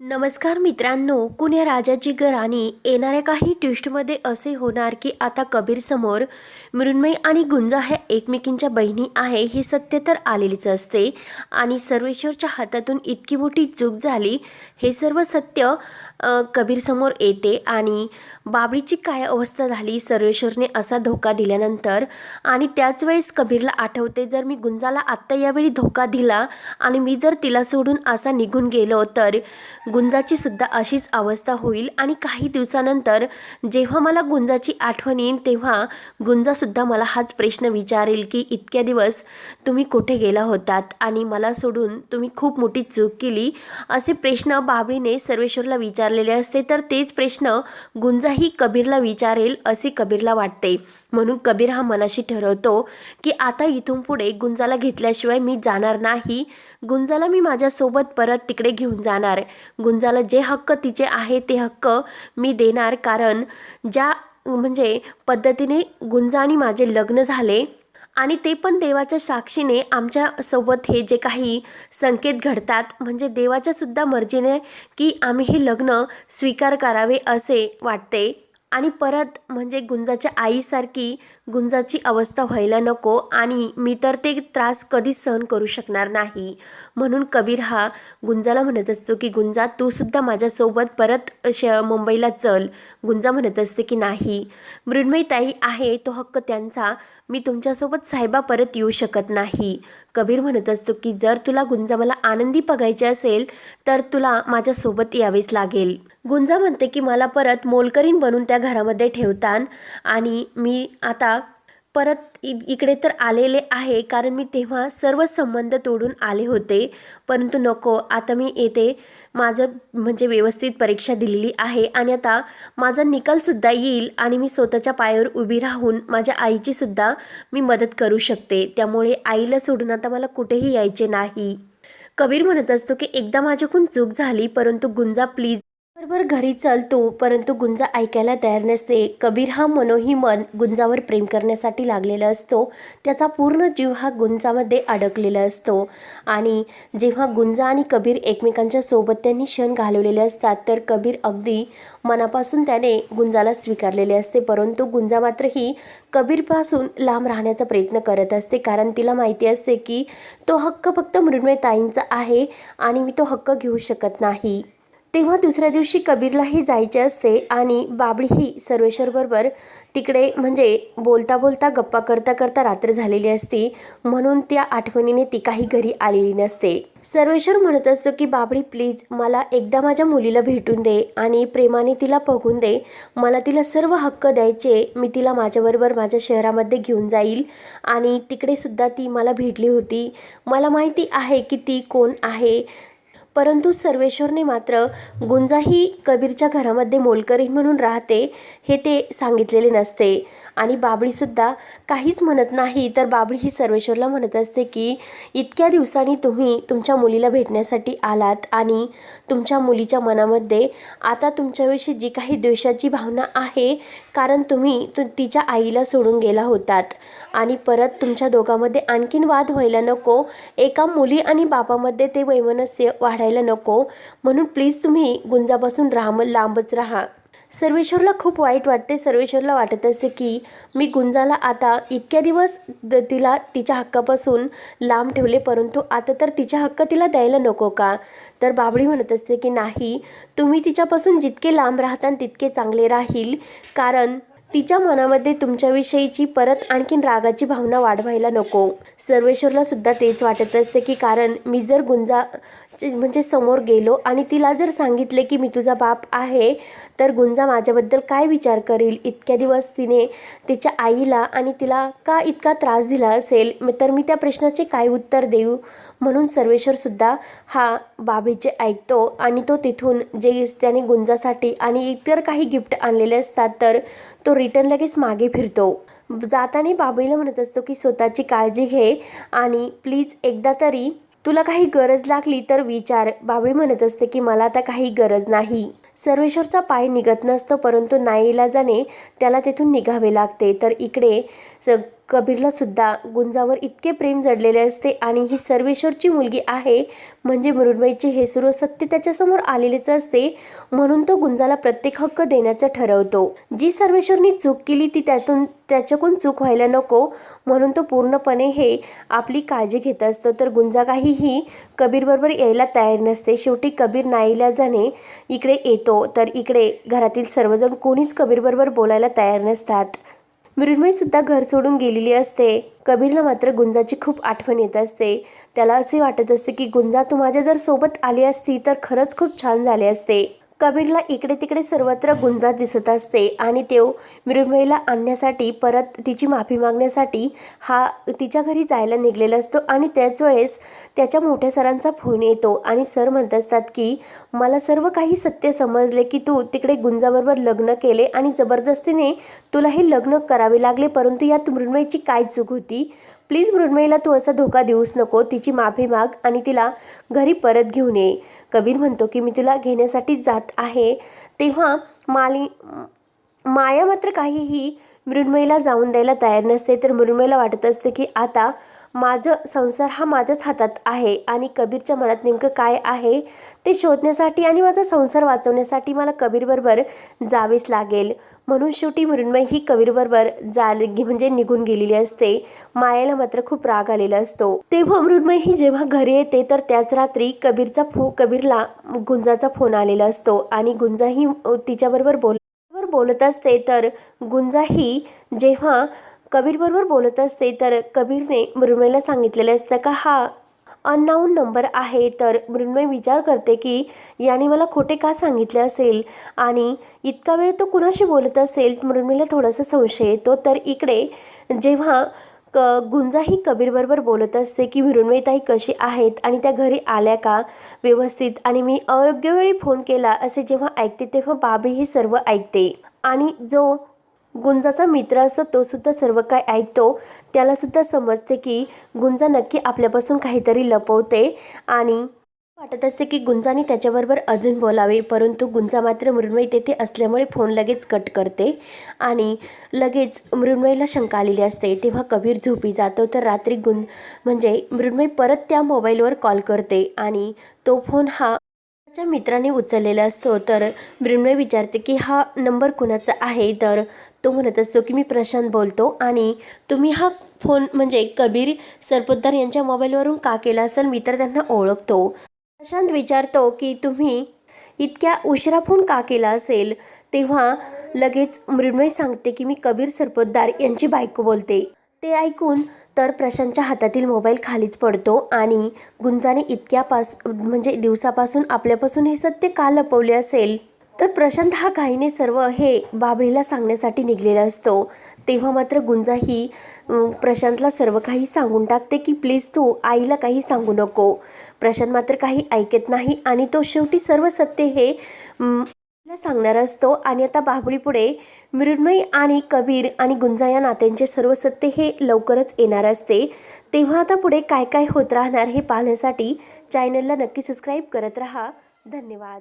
नमस्कार मित्रांनो कुण्या राजाची राणी येणाऱ्या काही ट्विस्टमध्ये असे होणार की आता कबीरसमोर मृण्मय मृण्मयी आणि गुंजा ह्या एकमेकींच्या बहिणी आहे हे सत्य तर आलेलीच असते. आणि सर्वेश्वरच्या हातातून इतकी मोठी चूक झाली हे सर्व सत्य कबीरसमोर येते. आणि बाबळीची काय अवस्था झाली सर्वेश्वरने असा धोका दिल्यानंतर? आणि त्याच वेळेस कबीरला आठवते जर मी गुंजाला आत्ता यावेळी धोका दिला आणि मी जर तिला सोडून असा निघून गेलो तर गुंजाची सुद्धा अशीच अवस्था होईल. आणि काही दिवसानंतर जेव्हा मला गुंजाची आठवण येईल तेव्हा गुंजासुद्धा मला हाच प्रश्न विचारेल की इतक्या दिवस तुम्ही कुठे गेला होतात आणि मला सोडून तुम्ही खूप मोठी चूक केली? असे प्रश्न बाबळीने सर्वेश्वरला विचारलेले असते. तर तेच प्रश्न गुंजाही कबीरला विचारेल असे कबीरला वाटते. म्हणून कबीर हा मनाशी ठरवतो की आता इथून पुढे गुंजाला घेतल्याशिवाय मी जाणार नाही. गुंजाला मी माझ्यासोबत परत तिकडे घेऊन जाणार. गुंजाला जे हक्क तिचे आहे ते हक्क मी देणार. कारण ज्या म्हणजे पद्धतीने गुंजाने माझे लग्न झाले आणि ते पण देवाच्या साक्षीने आमच्यासोबत हे जे काही संकेत घडतात म्हणजे देवाच्यासुद्धा मर्जीने की आम्ही हे लग्न स्वीकार करावे असे वाटते. आणि परत म्हणजे गुंजाच्या आईसारखी गुंजाची अवस्था व्हायला नको आणि मी तर ते त्रास कधीच सहन करू शकणार नाही. म्हणून कबीर हा गुंजाला म्हणत असतो की गुंजा तू सुद्धा माझ्यासोबत परत श मुंबईला चल. गुंजा म्हणत असते की नाही. मृण्मयताई आहे तो हक्क त्यांचा. मी तुमच्यासोबत साहेबा परत येऊ शकत नाही. कबीर म्हणत असतो की जर तुला गुंजा मला आनंदी बघायची असेल तर तुला माझ्यासोबत यावेच लागेल. गुंजा म्हणते की मला परत मोलकरीन बनून त्या घरामध्ये ठेवतान आणि मी आता परत इ इकडे तर आलेले आहे कारण मी तेव्हा सर्व संबंध तोडून आले होते. परंतु नको आता मी येते. माझं म्हणजे व्यवस्थित परीक्षा दिलेली आहे आणि आता माझा निकालसुद्धा येईल आणि मी स्वतःच्या पायावर उभी राहून माझ्या आईचीसुद्धा मी मदत करू शकते. त्यामुळे आईला सोडून आता मला कुठेही यायचे नाही. कबीर म्हणत असतो की एकदा माझ्याकडून चूक झाली परंतु गुंजा प्लीज बरोबर घरी चालतो परंतु गुंजा ऐकायला तयार नसते. कबीर हा मनोही मन गुंजावर प्रेम करण्यासाठी लागलेला असतो. त्याचा पूर्ण जीव हा गुंजामध्ये अडकलेला असतो. आणि जेव्हा गुंजा आणि कबीर एकमेकांच्या सोबत त्यांनी क्षण घालवलेले असतात तर कबीर अगदी मनापासून त्याने गुंजाला स्वीकारलेले असते. परंतु गुंजा मात्र ही कबीरपासून लांब राहण्याचा प्रयत्न करत असते कारण तिला माहिती असते की तो हक्क फक्त मृण्मय ताईंचा आहे आणि मी तो हक्क घेऊ शकत नाही. तेव्हा दुसऱ्या दिवशी कबीरलाही जायचे असते आणि बाबळीही सर्वेश्वरबरोबर तिकडे म्हणजे बोलता बोलता गप्पा करता करता रात्र झालेली असती. म्हणून त्या आठवणीने ती काही घरी आलेली नसते. सर्वेश्वर म्हणत असतो की बाबळी प्लीज मला एकदा माझ्या मुलीला भेटून दे आणि प्रेमाने तिला बघून दे. मला तिला सर्व हक्क द्यायचे. मी तिला माझ्याबरोबर माझ्या शहरामध्ये घेऊन जाईल. आणि तिकडे सुद्धा ती मला भेटली होती. मला माहिती आहे की ती कोण आहे. परंतु सर्वेश्वरने मात्र गुंजाही कबीरच्या घरामध्ये मोलकरीण म्हणून राहते हे ते सांगितलेले नसते. आणि बाबळीसुद्धा काहीच म्हणत नाही तर बाबळी ही सर्वेश्वरला म्हणत असते की इतक्या दिवसांनी तुम्ही तुमच्या मुलीला भेटण्यासाठी आलात आणि तुमच्या मुलीच्या मनामध्ये आता तुमच्याविषयी जी काही द्वेषाची भावना आहे कारण तुम्ही तु तिच्या आईला सोडून गेला होतात. आणि परत तुमच्या दोघांमध्ये आणखीन वाद व्हायला नको. एका मुली आणि बापामध्ये ते वैमनस्य वाढायला नको. म्हणून प्लीज तुम्ही गुंजापासून राम लांबच राहा. सर्वेश्वरला खूप वाईट वाटते. सर्वेश्वरला वाटत असते की मी गुंजाला आता इतक्या दिवस द तिला तिच्या हक्कापासून लांब ठेवले परंतु आता तर तिच्या हक्क तिला द्यायला नको का? तर बाबळी म्हणत असते की नाही तुम्ही तिच्यापासून जितके लांब राहता तितके चांगले राहील कारण तिच्या मनामध्ये तुमच्याविषयीची परत आणखीन रागाची भावना वाढवायला नको. सर्वेश्वरला सुद्धा तेच वाटत असते की कारण मी जर गुंजा म्हणजे समोर गेलो आणि तिला जर सांगितले की मी तुझा बाप आहे तर गुंजा माझ्याबद्दल काय विचार करेल? इतक्या दिवस तिने तिच्या आईला आणि तिला का इतका त्रास दिला असेल? तर मी त्या प्रश्नाचे काय उत्तर देऊ? म्हणून सर्वेश्वरसुद्धा हा बाबीचे ऐकतो आणि तो तिथून जे त्याने गुंजासाठी आणि इतर काही गिफ्ट आणलेले असतात तर तो रिटर्न लगेच मागे फिरतो. जाताना बाबीला म्हणत असतो की स्वतःची काळजी घे आणि प्लीज एकदा तरी तुला काही गरज लागली तर विचार. बाबळी म्हणत असते की मला आता काही गरज नाही. सर्वेश्वरचा पाय निघत नसतो परंतु नाईलाजाने त्याला तेथून निघावे लागते. तर इकडे कबीरला सुद्धा गुंजावर इतके प्रेम जडलेले असते आणि ही सर्वेश्वरची मुलगी आहे म्हणजे मृणबाईचे हे सर्व सत्य त्याच्यासमोर आलेलेच असते म्हणून तो गुंजाला प्रत्येक हक्क देण्याचं ठरवतो. जी सर्वेश्वरनी चूक केली ती त्यातून त्याच्याकडून चूक व्हायला नको म्हणून तो पूर्णपणे हे आपली काळजी घेत असतो. तर गुंजा काहीही कबीरबरोबर यायला तयार नसते. शेवटी कबीर नाईलाजाने इकडे येतो. तर इकडे घरातील सर्वजण कोणीच कबीरबरोबर बोलायला तयार नसतात. मृण्मयीसुद्धा घर सोडून गेलेली असते. कबीरला मात्र गुंजाची खूप आठवण येत असते. त्याला असे वाटत असते की गुंजा तू माझ्या जर सोबत आली असती तर खरंच खूप छान झाले असते. कबीरला इकडे तिकडे सर्वत्र गुंजा दिसत असते आणि तो मृण्मयीला आणण्यासाठी परत तिची माफी मागण्यासाठी हा तिच्या घरी जायला निघलेला असतो आणि त्याच वेळेस त्याच्या मोठ्या सरांचा फोन येतो आणि सर म्हणत असतात की मला सर्व काही सत्य समजले की तू तिकडे गुंजाबरोबर लग्न केले आणि जबरदस्तीने तुला हे लग्न करावे लागले परंतु यात मृण्मयीची काय चूक होती? प्लीज मृण्मयीला तू असा धोका देऊच नको तिची माफी माग आणि तिला घरी परत घेऊन ये. कबीर म्हणतो की मी तिला घेण्यासाठी जात आहे. तेव्हा माली माया मात्र काहीही मृण्मयीला जाऊन द्यायला तयार नसते तर मृण्मयीला वाटत असते की आता माझं संसार हा माझ्याच हातात आहे आणि कबीरच्या मनात नेमकं काय आहे ते शोधण्यासाठी आणि माझा संसार वाचवण्यासाठी मला कबीरबरोबर जावेच लागेल. म्हणून शेवटी मृण्मयी ही कबीरबरोबर जाल म्हणजे निघून गेलेली असते. मायाला मात्र खूप राग आलेला असतो. तेव्हा मृण्मयी ही जेव्हा घरी येते तर त्याच रात्री कबीरचा फो कबीरला गुंजाचा फोन आलेला असतो आणि गुंजाही तिच्याबरोबर बोल बोलत असते तर गुंजाही जेव्हा कबीरबरोबर बोलत असते तर कबीरने मृण्मयला सांगितलेलं असतं का हा अननाऊन नंबर आहे. तर मृण्मय विचार करते की याने मला खोटे का सांगितले असेल? आणि इतका वेळ तो कुणाशी बोलत असेल मृण्मयला थोडासा संशय येतो. तर इकडे जेव्हा क गुंजाही कबीरबरोबर बोलत असते की मृण्मयीताई कशी आहेत आणि त्या घरी आल्या का? व्यवस्थित. आणि मी अयोग्य वेळी फोन केला असे जेव्हा ऐकते तेव्हा बाबी हे सर्व ऐकते. आणि जो गुंजाचा मित्र असतो तो सुद्धा सर्व काय ऐकतो. त्याला सुद्धा समजते की गुंजा नक्की आपल्यापासून काहीतरी लपवते. आणि वाटत असते की गुंजाने त्याच्याबरोबर अजून बोलावे परंतु गुंजा मात्र मृण्मयी तेथे असल्यामुळे फोन लगेच कट करते आणि लगेच मृण्मयीला शंका आलेली असते. तेव्हा कबीर झोपी जातो तर रात्री गुं म्हणजे मृण्मयी परत त्या मोबाईलवर कॉल करते आणि तो फोन हा त्याच्या मित्राने उचललेला असतो. तर मृण्मय विचारते की हा नंबर कुणाचा आहे? तर तो म्हणत असतो की मी प्रशांत बोलतो आणि तुम्ही हा फोन म्हणजे कबीर सरपोतदार यांच्या मोबाईलवरून का केला असेल? मी तर त्यांना ओळखतो. प्रशांत विचारतो की तुम्ही इतक्या उशिरा फोन का केला असेल? तेव्हा लगेच मृण्मय सांगते की मी कबीर सरपोतदार यांची बायको बोलते. ते ऐकून तर प्रशांतच्या हातातील मोबाईल खालीच पडतो आणि गुंजाने इतक्या पास म्हणजे दिवसापासून आपल्यापासून हे सत्य का लपवले असेल? तर प्रशांत हा घाईने सर्व हे बाबळीला सांगण्यासाठी निघलेला असतो. तेव्हा मात्र गुंजा ही प्रशांतला सर्व काही सांगून टाकते की प्लीज तू आईला काही सांगू नको. प्रशांत मात्र काही ऐकत नाही आणि तो शेवटी सर्व सत्य हे सांगणार असतो. आणि आता बाहुळीपुढे मृण्मयी आणि कबीर आणि गुंजा या नात्यांचे सर्व सत्य हे लवकरच येणार असते. तेव्हा आता पुढे काय काय होत राहणार हे पाहण्यासाठी चॅनलला नक्की सबस्क्राईब करत राहा. धन्यवाद.